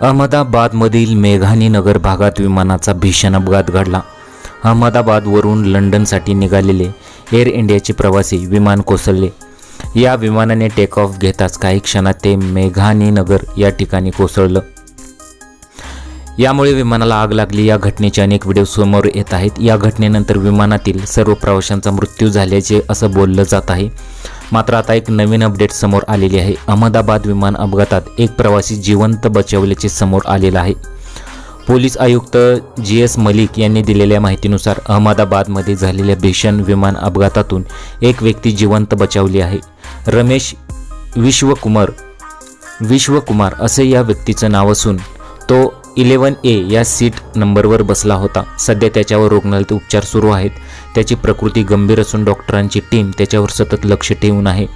अहमदाबादमधील मेघानी नगर भागात विमानाचा भीषण अपघात घडला. अहमदाबादवरून लंडनसाठी निघालेले एअर इंडियाचे प्रवासी विमान कोसळले. या विमानाने टेक ऑफ घेताच काही क्षणात ते मेघानी नगर या ठिकाणी कोसळलं. यामुळे विमानाला आग लागली. या घटनेचे अनेक व्हिडिओ समोर येत आहेत. या घटनेनंतर विमानातील सर्व प्रवाशांचा मृत्यू झाल्याचे असं बोललं जात आहे. मात्र आता एक नवीन अपडेट समोर आलेली आहे. अहमदाबाद विमान अपघातात एक प्रवासी जिवंत बचावल्याचे समोर आलेलं आहे. पोलीस आयुक्त जी एस मलिक यांनी दिलेल्या माहितीनुसार अहमदाबादमध्ये झालेल्या भीषण विमान अपघातातून एक व्यक्ती जिवंत बचावली आहे. रमेश विश्वकुमार विश्वकुमार असे या व्यक्तीचं नाव असून तो इलेवन ए या सीट नंबरवर बसला होता. सध्या त्याच्यावर रुग्णालयात उपचार सुरू आहेत. त्याची प्रकृती गंभीर असून डॉक्टरांची टीम त्याच्यावर सतत लक्ष ठेवून आहे.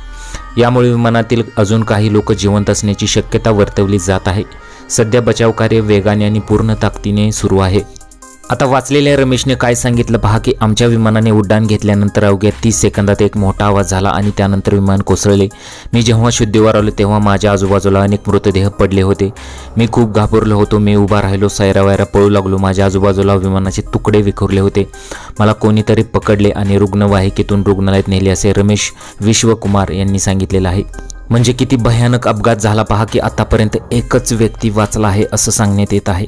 यामुळे विमानातील अजून काही लोक जिवंत असण्याची शक्यता वर्तवली जात आहे. सध्या बचावकार्य वेगाने आणि पूर्ण ताकदीने सुरू आहे. आता वाचलेल्या रमेशने काय सांगितलं? पहा की आमच्या विमानाने उड्डाण घेतल्यानंतर अवघ्या तीस सेकंदात एक मोठा आवाज झाला आणि त्यानंतर विमान कोसळले. मी जेव्हा शुद्धीवर आलो तेव्हा माझ्या आजूबाजूला अनेक मृतदेह पडले होते. मी खूप घाबरलो होतो. मी उभा राहिलो सैरा पळू लागलो. माझ्या आजूबाजूला विमानाचे तुकडे विखुरले होते. मला कोणीतरी पकडले आणि रुग्णवाहिकेतून रुग्णालयात नेले असे रमेश विश्वकुमार यांनी सांगितलेलं आहे. म्हणजे किती भयानक अपघात झाला पहा की आतापर्यंत एकच व्यक्ती वाचला आहे असं सांगण्यात येत आहे.